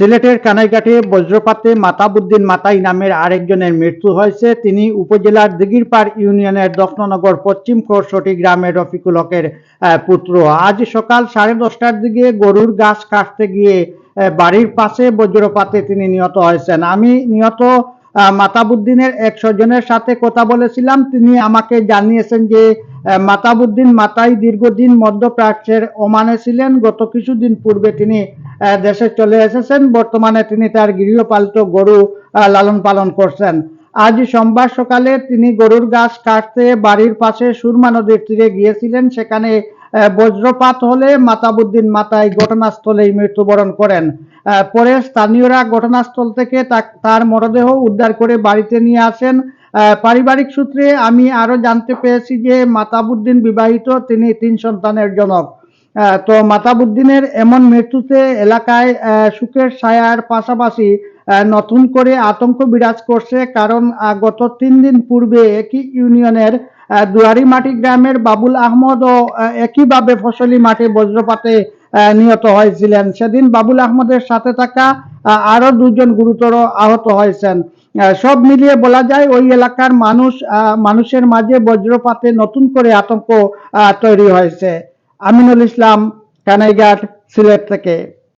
সিলেটের কানাইঘাটে বজ্রপাতে মাতাবুদ্দিন মাতাই নামের আরেকজনের মৃত্যু হয়েছে। তিনি উপজেলার দিগিরপাড় ইউনিয়নের দক্ষনগর পশ্চিম খোরসটি গ্রামের রফিকুল হকের পুত্র। আজ সকাল সাড়ে দশটার দিকে গরুর গাছ কাটতে গিয়ে বাড়ির পাশে বজ্রপাতে তিনি নিহত হয়েছেন। আমি নিহত মাতাবুদ্দিনের এক স্বজনের সাথে কথা বলেছিলাম। তিনি আমাকে জানিয়েছেন যে মাতাবুদ্দিন মাতাই দীর্ঘদিন মধ্যপ্রাচ্যের ওমানে ছিলেন। গত কিছুদিন পূর্বে তিনি দেশে চলে এসেছেন। বর্তমানে তিনি তার গৃহপালিত গরু লালন পালন করছেন। আজ সোমবার সকালে তিনি গরুর গাছ কাটতে বাড়ির পাশে সুরমা নদীর তীরে গিয়েছিলেন। সেখানে বজ্রপাত হলে মাতাবুদ্দিন মাতাই ঘটনাস্থলেই মৃত্যুবরণ করেন। পরে স্থানীয়রা ঘটনাস্থল থেকে তার মরদেহ উদ্ধার করে বাড়িতে নিয়ে আসেন। পারিবারিক সূত্রে আমি আরও জানতে পেরেছি যে মাতাবুদ্দিন বিবাহিত, তিনি তিন সন্তানের জনক। তো মাতাবুদ্দিনের এমন মৃত্যুতে এলাকায় সুখের ছায়ার পাশাপাশি নতুন করে আতঙ্ক বিরাজ করছে কারণ গত তিন দিন পূর্বে একই ইউনিয়নের দুয়ারিমাটি গ্রামের বাবুল আহমদ ও একইভাবে ফসলি মাঠে বজ্রপাতে নিহত হয়েছিলেন। সেদিন বাবুল আহমদের সাথে থাকা আরও দুজন গুরুতর আহত হয়েছেন। সব মিলিয়ে বলা যায় ওই এলাকার মানুষ মানুষের মাঝে বজ্রপাতে নতুন করে আতঙ্ক তৈরি হয়েছে। আমিনুল ইসলাম কানাইঘাট সিলেট থেকে।